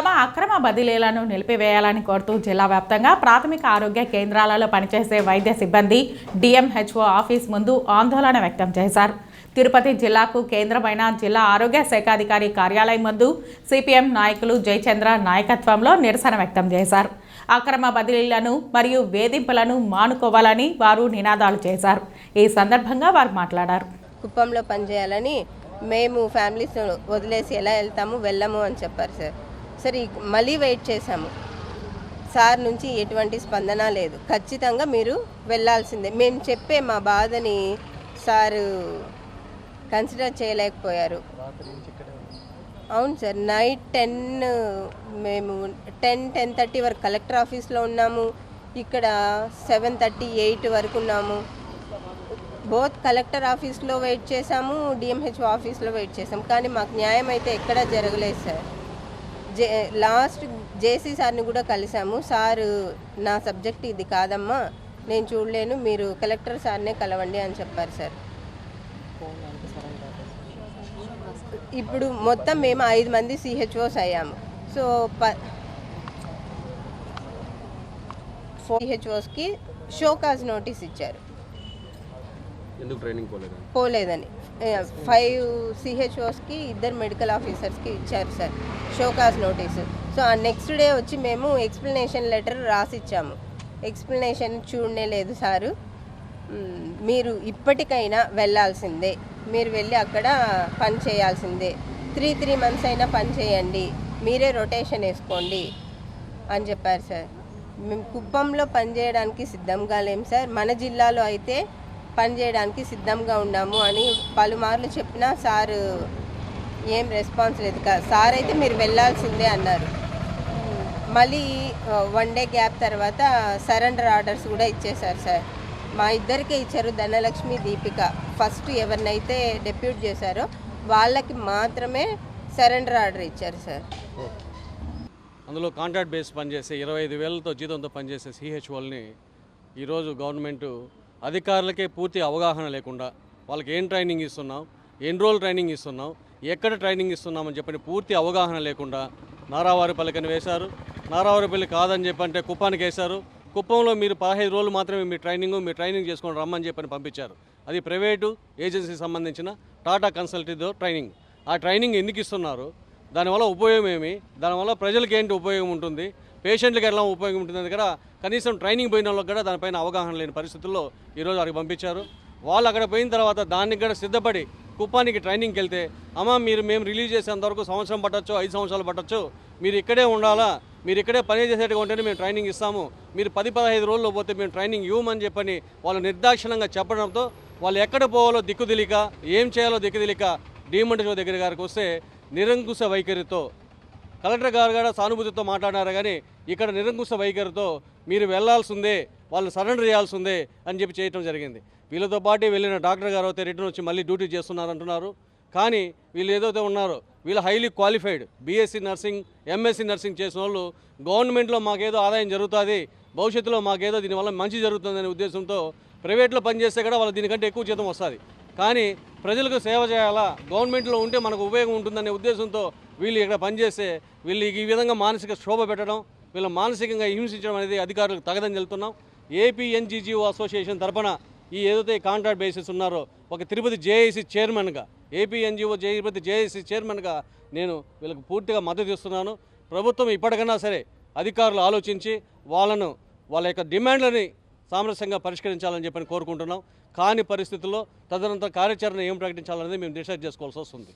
తమ అక్రమ బదిలీలను నిలిపివేయాలని కోరుతూ జిల్లా వ్యాప్తంగా ప్రాథమిక ఆరోగ్య కేంద్రాలలో పనిచేసే వైద్య సిబ్బంది డిఎంహెచ్ఓ ఆఫీస్ ముందు ఆందోళన వ్యక్తం చేశారు. తిరుపతి జిల్లాకు కేంద్రమైన జిల్లా ఆరోగ్య శాఖాధికారి కార్యాలయం ముందు సిపిఎం నాయకులు జయచంద్ర నాయకత్వంలో నిరసన వ్యక్తం చేశారు. అక్రమ బదిలీలను మరియు వేధింపులను మానుకోవాలని వారు నినాదాలు చేశారు. ఈ సందర్భంగా వారు మాట్లాడారు. కుప్పంలో పనిచేయాలని మేము ఫ్యామిలీస్ వదిలేసి ఎలా వెళ్తాము వెళ్ళము అని చెప్పారు సార్. సార్ మళ్ళీ వెయిట్ చేశాము. సార్ నుంచి ఎటువంటి స్పందన లేదు. ఖచ్చితంగా మీరు వెళ్ళాల్సిందే. మేము చెప్పే మా బాధని సారు కన్సిడర్ చేయలేకపోయారు. అవును సార్ నైట్ టెన్ మేము టెన్ టెన్ థర్టీ వరకు కలెక్టర్ ఆఫీస్లో ఉన్నాము. ఇక్కడ సెవెన్ థర్టీ ఎయిట్ వరకు ఉన్నాము. బోత్ కలెక్టర్ ఆఫీస్లో వెయిట్ చేశాము డిఎంహెచ్ఓ ఆఫీస్లో వెయిట్ చేసాము కానీ మాకు న్యాయం అయితే ఎక్కడా జరగలేదు సార్. జే లాస్ట్ జేసీ సార్ని కూడా కలిసాము. సారు నా సబ్జెక్ట్ ఇది కాదమ్మా నేను చూడలేను మీరు కలెక్టర్ సార్నే కలవండి అని చెప్పారు సార్. ఇప్పుడు మొత్తం మేము ఐదు మంది సిహెచ్ఓస్ అయ్యాము. సో ప సిహెచ్ఓస్కి షోకాజ్ నోటీస్ ఇచ్చారు. పోలేదని. ఫైవ్ సిహెచ్ఓస్కి ఇద్దరు మెడికల్ ఆఫీసర్స్కి ఇచ్చారు sir. Show cause notice. So ఆ నెక్స్ట్ డే వచ్చి మేము ఎక్స్ప్లెనేషన్ లెటర్ రాసిచ్చాము. ఎక్స్ప్లెనేషన్ చూడనే లేదు సారు. మీరు ఇప్పటికైనా వెళ్ళాల్సిందే. మీరు వెళ్ళి అక్కడ పని చేయాల్సిందే. త్రీ త్రీ మంత్స్ అయినా పని చేయండి. మీరే రొటేషన్ వేసుకోండి అని చెప్పారు సార్. మేము కుప్పంలో పనిచేయడానికి సిద్ధంగా లేం సార్. మన జిల్లాలో అయితే పనిచేయడానికి సిద్ధంగా ఉన్నాము అని పలుమార్లు చెప్పినా సార్ ఏం రెస్పాన్స్ లేదు. కదా సార్ అయితే మీరు వెళ్ళాల్సిందే అన్నారు. మళ్ళీ వన్ డే గ్యాప్ తర్వాత సరెండర్ ఆర్డర్స్ కూడా ఇచ్చేశారు సార్. మా ఇద్దరికే ఇచ్చారు ధనలక్ష్మి దీపిక. ఫస్ట్ ఎవరినైతే డెప్యూట్ చేశారో వాళ్ళకి మాత్రమే సరెండర్ ఆర్డర్ ఇచ్చారు సార్. అందులో కాంట్రాక్ట్ బేస్ పనిచేసే ఇరవై ఐదు వేలతో జీతంతో పనిచేసే సిహెచ్ఓల్ని ఈరోజు గవర్నమెంటు అధికారులకే పూర్తి అవగాహన లేకుండా వాళ్ళకి ఏం ట్రైనింగ్ ఇస్తున్నాం ఎన్ని రోజులు ట్రైనింగ్ ఇస్తున్నాం ఎక్కడ ట్రైనింగ్ ఇస్తున్నామని చెప్పని పూర్తి అవగాహన లేకుండా నారావారిపల్లికని వేశారు. నారావారిపల్లి కాదని చెప్పంటే కుప్పానికి వేశారు. కుప్పంలో మీరు పదహైదు రోజులు మాత్రమే మీ ట్రైనింగ్ మీ ట్రైనింగ్ చేసుకొని రమ్మని చెప్పని పంపించారు. అది ప్రైవేటు ఏజెన్సీకి సంబంధించిన టాటా కన్సల్టీతో ట్రైనింగ్. ఆ ట్రైనింగ్ ఎందుకు ఇస్తున్నారు? దానివల్ల ఉపయోగం ఏమి? దానివల్ల ప్రజలకు ఏంటి ఉపయోగం ఉంటుంది? పేషెంట్లకు ఎలా ఉపయోగం ఉంటుంది దగ్గర కనీసం ట్రైనింగ్ పోయిన వాళ్ళకి కూడా దానిపైన అవగాహన లేని పరిస్థితుల్లో ఈరోజు అక్కడికి పంపించారు. వాళ్ళు అక్కడ పోయిన తర్వాత దానికి కూడా సిద్ధపడి కుప్పానికి ట్రైనింగ్కి వెళ్తే అమ్మ మీరు మేము రిలీజ్ చేసేంతవరకు సంవత్సరం పట్టొచ్చు ఐదు సంవత్సరాలు పట్టొచ్చు. మీరు ఇక్కడే ఉండాలా? మీరు ఇక్కడే పని చేసేట్టుగా ఉంటేనే మేము ట్రైనింగ్ ఇస్తాము. మీరు పది పదహైదు రోజుల్లో పోతే మేము ట్రైనింగ్ ఇవ్వమని చెప్పని వాళ్ళు నిర్దాక్షిణంగా చెప్పడంతో వాళ్ళు ఎక్కడ పోవాలో దిక్కుదిలిక ఏం చేయాలో దిక్కుదిలిక డిమండేశ్వర దగ్గర గారికి వస్తే నిరంకుశ వైఖరితో కలెక్టర్ గారు కూడా సానుభూతితో మాట్లాడారు కానీ ఇక్కడ నిరంకుశ వైఖరితో మీరు వెళ్ళాల్సిందే వాళ్ళు సరెండర్ చేయాల్సిందే అని చెప్పి చేయటం జరిగింది. వీళ్ళతో పాటు వెళ్ళిన డాక్టర్ గారు అయితే రిటర్న్ వచ్చి మళ్ళీ డ్యూటీ చేస్తున్నారు అంటున్నారు. కానీ వీళ్ళు ఏదైతే ఉన్నారో వీళ్ళు highly qualified BSc nursing MSc nursing చేసిన వాళ్ళు గవర్నమెంట్లో మాకేదో ఆదాయం జరుగుతుంది భవిష్యత్తులో మాకేదో దీనివల్ల మంచి జరుగుతుందనే ఉద్దేశంతో ప్రైవేట్లో పనిచేస్తే కూడా వాళ్ళు దీనికంటే ఎక్కువ జీతం వస్తుంది. కానీ ప్రజలకు సేవ చేయాలా? గవర్నమెంట్లో ఉంటే మనకు ఉపయోగం ఉంటుందనే ఉద్దేశంతో వీళ్ళు ఇక్కడ పనిచేస్తే వీళ్ళు ఈ విధంగా మానసిక శోభ పెట్టడం వీళ్ళు మానసికంగా హింసించడం అనేది అధికారులకు తగదని చెబుతున్నాం ఏపీఎన్జీజీఓ అసోసియేషన్ తరపున ఈ ఏదైతే కాంట్రాక్ట్ బేసిస్ ఉన్నారో ఒక తిరుపతి జేఏసీ చైర్మన్గా ఏపీఎన్జీఓ తిరుపతి జేఏసీ చైర్మన్గా నేను వీళ్ళకి పూర్తిగా మద్దతు ఇస్తున్నాను. ప్రభుత్వం ఇప్పటికైనా సరే అధికారులు ఆలోచించి వాళ్ళను వాళ్ళ యొక్క డిమాండ్లని సామరస్యంగా పరిష్కరించాలని చెప్పని కోరుకుంటున్నాం. కాని పరిస్థితుల్లో తదనంతర కార్యాచరణ ఏం ప్రకటించాలనేది మేము డిసైడ్ చేసుకోవాల్సి వస్తుంది.